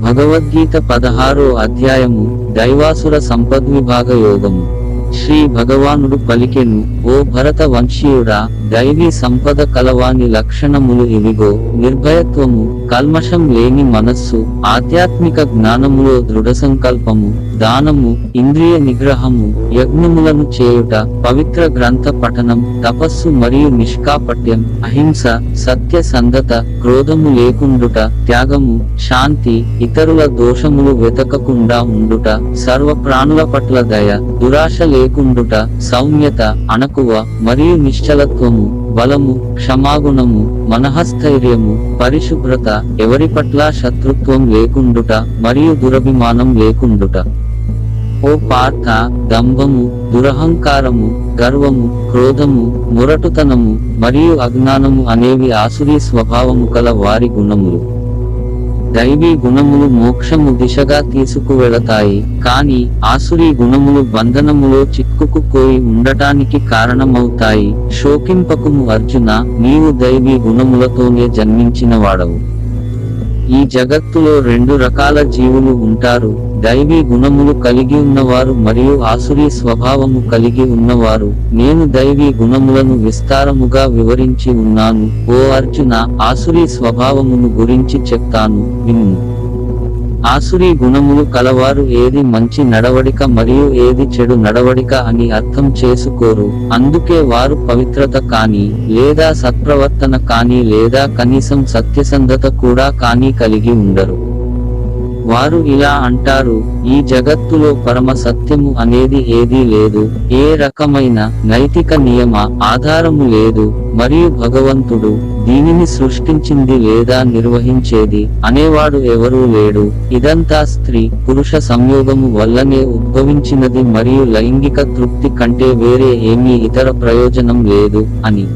భగవద్గీత పదహారో అధ్యాయము దైవాసుర సంపద్విభాగ యోగము శ్రీ భగవానుడు పలికెను ఓ భరత వంశీయుడా దైవీ సంపద కలవాని లక్షణములు ఇవిగో నిర్భయత్వము కల్మషం లేని మనస్సు ఆధ్యాత్మిక జ్ఞానములో దృఢ సంకల్పము దానము ఇంద్రియ నిగ్రహము యజ్ఞములను చేయుట పవిత్ర గ్రంథ పఠనం తపస్సు మరియు నిష్కాపట్యం అహింస సత్య సంధత క్రోధము లేకుండుట త్యాగము శాంతి ఇతరుల దోషములు వెతకకుండా ఉండుట సర్వ ప్రాణుల పట్ల దయ దురాశ లేకుండుట సౌమ్యత అణకువ మరియు నిశ్చలత్వము బలము క్షమాగుణము మనహస్థైర్యము పరిశుభ్రత ఎవరి పట్ల శత్రుత్వం లేకుండుట మరియు దురభిమానం లేకుండుట. ఓ పార్థ దంభము దురహంకారము గర్వము క్రోధము మురటుతనము మరియు అజ్ఞానము అనేవి ఆసురీ స్వభావము కల వారి గుణములు. దైవీ గుణములు మోక్షము దిశగా తీసుకువెళతాయి. కాని ఆసురీ గుణములు బంధనములో చిక్కుకుపోయి ఉండటానికి కారణమవుతాయి. శోకింపకుము అర్జున నీవు దైవీ గుణములతోనే జన్మించిన వాడవు ఈ జగత్తులో రెండు రకాల జీవులు ఉంటారు. దైవీ గుణములు కలిగి ఉన్నవారు మరియు ఆసురీ స్వభావము కలిగి ఉన్నవారు. నేను దైవీ గుణములను విస్తారముగా వివరించి ఉన్నాను. ఓ అర్జున ఆసురీ స్వభావమును గురించి చెప్తాను. విన్ను ఆసురీ గుణములు కలవారు ఏది మంచి నడవడిక మరియు ఏది చెడు నడవడిక అని అర్థం చేసుకోరు. అందుకే వారు పవిత్రత కానీ లేదా సత్ప్రవర్తన కానీ లేదా కనీసం సత్యసంధత కూడా కానీ కలిగి ఉండరు. వారు ఇలా అంటారు ఈ జగత్తులో పరమ సత్యము అనేది ఏదీ లేదు ఏ రకమైన నైతిక నియమ ఆధారము లేదు మరియు భగవంతుడు దీనిని సృష్టించింది లేదా నిర్వహించేది అనేవాడు ఎవరూ లేడు. ఇదంతా స్త్రీ పురుష సంయోగము వల్లనే ఉద్భవించినది మరియు లైంగిక తృప్తి కంటే వేరే ఏమీ ఇతర ప్రయోజనం లేదు అని.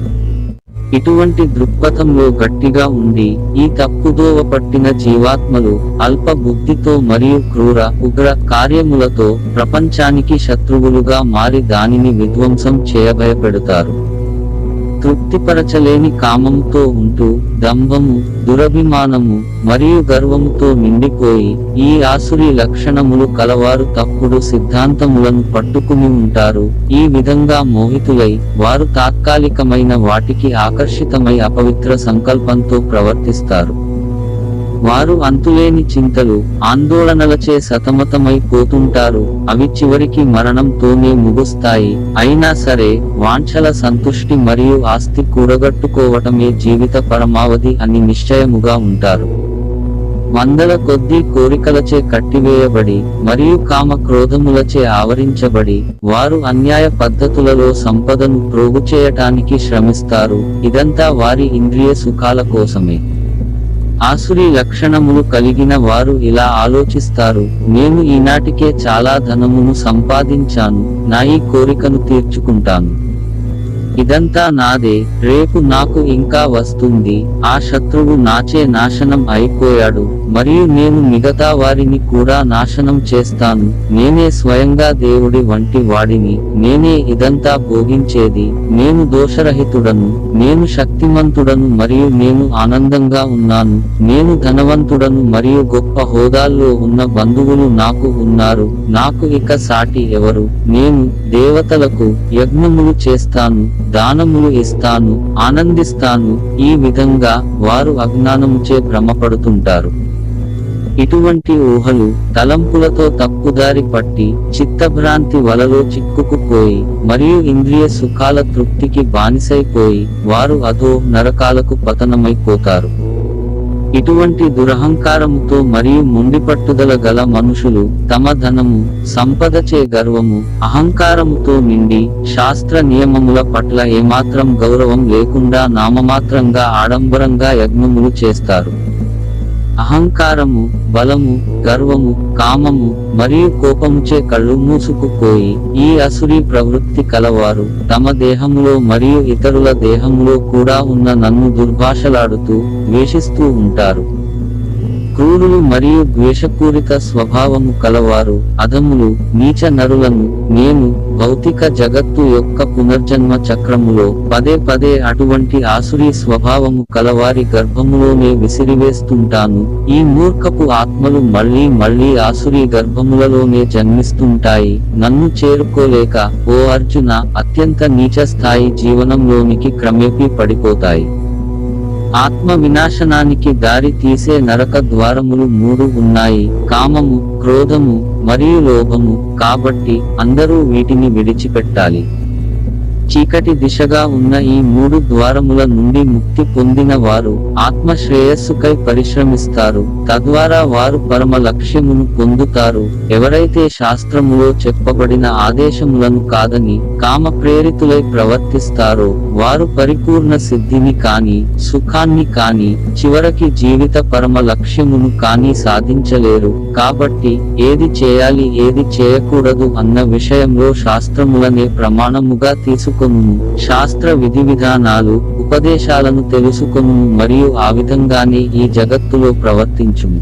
ఇటువంటి దృక్పథంలో గట్టిగా ఉండి ఈ తప్పుదోవ పట్టిన జీవాత్మలు అల్ప బుద్ధితో మరియు క్రూర ఉగ్ర కార్యములతో ప్రపంచానికి శత్రువులుగా మారి దానిని విధ్వంసం చేయభయపెడతారు. తృప్తిపరచలేని కామముతో ఉంటూ దంభము దురభిమానము మరియు గర్వముతో నిండిపోయి ఈ ఆసురి లక్షణములు కలవారు తప్పుడు సిద్ధాంతములను పట్టుకుని ఉంటారు. ఈ విధంగా మోహితులై వారు తాత్కాలికమైన వాటికి ఆకర్షితమై అపవిత్ర సంకల్పంతో ప్రవర్తిస్తారు. వారు అంతులేని చింతలు ఆందోళనలచే సతమతమై పోతుంటారు. అవి చివరికి మరణంతోనే ముగుస్తాయి. అయినా సరే వాంఛల సంతుష్టి మరియు ఆస్తి కూడగట్టుకోవటమే జీవిత పరమావధి అని నిశ్చయముగా ఉంటారు. వందల కొద్దీ కోరికలచే కట్టివేయబడి మరియు కామ క్రోధములచే ఆవరించబడి వారు అన్యాయ పద్ధతులలో సంపదను ప్రోగు చేయటానికి శ్రమిస్తారు. ఇదంతా వారి ఇంద్రియ సుఖాల కోసమే. ఆసురి లక్షణములు కలిగిన వారు ఇలా ఆలోచిస్తారు నేను ఈనాటికే చాలా ధనమును సంపాదించాను నా ఈ కోరికను తీర్చుకుంటాను. ఇదంతా నాదే రేపు నాకు ఇంకా వస్తుంది ఆ శత్రువు నాచే నాశనం అయిపోయాడు మరియు నేను మిగతా వారిని కూడా నాశనం చేస్తాను నేనే స్వయంగా దేవుడి వంటి వాడిని నేనే ఇదంతా భోగించేది నేను దోషరహితుడను నేను శక్తిమంతుడను మరియు నేను ఆనందంగా ఉన్నాను నేను ధనవంతుడను మరియు గొప్ప హోదాల్లో ఉన్న బంధువులు నాకు ఉన్నారు నాకు ఇక సాటి ఎవరు నేను దేవతలకు యజ్ఞములు చేస్తాను దానములు ఇస్తాను ఆనందిస్తాను ఈ విధంగా వారు అజ్ఞానముచే భ్రమపడుతుంటారు. ఇటువంటి ఊహలు తలంపులతో తప్పుదారి పట్టి చిత్తభ్రాంతి వలలో చిక్కుకుపోయి మరియు ఇంద్రియ సుఖాల తృప్తికి బానిసైపోయి వారు అధో నరకాలకు పతనమైపోతారు. ఇటువంటి దురహంకారముతో మరియు ముండిపట్టుదల గల మనుషులు తమ ధనము సంపదచే గర్వము అహంకారముతో నిండి శాస్త్ర నియమముల పట్ల ఏమాత్రం గౌరవం లేకుండా నామమాత్రంగా ఆడంబరంగా యజ్ఞములు చేస్తారు. అహంకారము బలము గర్వము కామము మరియు కోపముచే కళ్ళు మూసుకుపోయి ఈ అసురీ ప్రవృత్తి కలవారు. తమ దేహములో మరియు ఇతరుల దేహములో కూడా ఉన్న నన్ను దుర్భాషలాడుతూ ద్వేషిస్తూ ఉంటారు. క్రూరులు మరియు ద్వేషపూరిత స్వభావము కలవారు. అధములు నీచ నరులను నేను భౌతిక జగత్తు యొక్క పునర్జన్మ చక్రములో పదే పదే అటువంటి ఆసురీ స్వభావము కలవారి గర్భములోనే విసిరివేస్తుంటాను. ఈ మూర్ఖపు ఆత్మలు మళ్ళీ మళ్ళీ ఆసురీ గర్భములలోనే జన్మిస్తుంటాయి. నన్ను చేరుకోలేక ఓ అర్జున అత్యంత నీచ స్థాయి జీవనంలోనికి క్రమేపీ పడిపోతాయి. ఆత్మ వినాశనానికి దారి తీసే నరక ద్వారములు మూడు ఉన్నాయి. కామము క్రోధము మరియు లోభము. కాబట్టి అందరూ వీటిని విడిచిపెట్టాలి. చీకటి దిశగా ఉన్న ఈ మూడు ద్వారముల నుండి ముక్తి పొందిన వారు ఆత్మ శ్రేయస్సుకై పరిశ్రమిస్తారు. తద్వారా వారు పరమ లక్ష్యమును పొందుతారు. ఎవరైతే శాస్త్రములో చెప్పబడిన ఆదేశములను కాదని కామ ప్రేరితులై ప్రవర్తిస్తారో. వారు పరిపూర్ణ సిద్ధిని కాని సుఖాన్ని కాని చివరికి జీవిత పరమ లక్ష్యమును కాని సాధించలేరు. కాబట్టి ఏది చేయాలి ఏది చేయకూడదు అన్న విషయంలో శాస్త్రములనే ప్రమాణముగా తీసుకు తెలుసుకొను శాస్త్ర విధి విధానాలు ఉపదేశాలను తెలుసుకొను మరియు ఆ విధంగానే ఈ జగత్తులో ప్రవర్తించుము.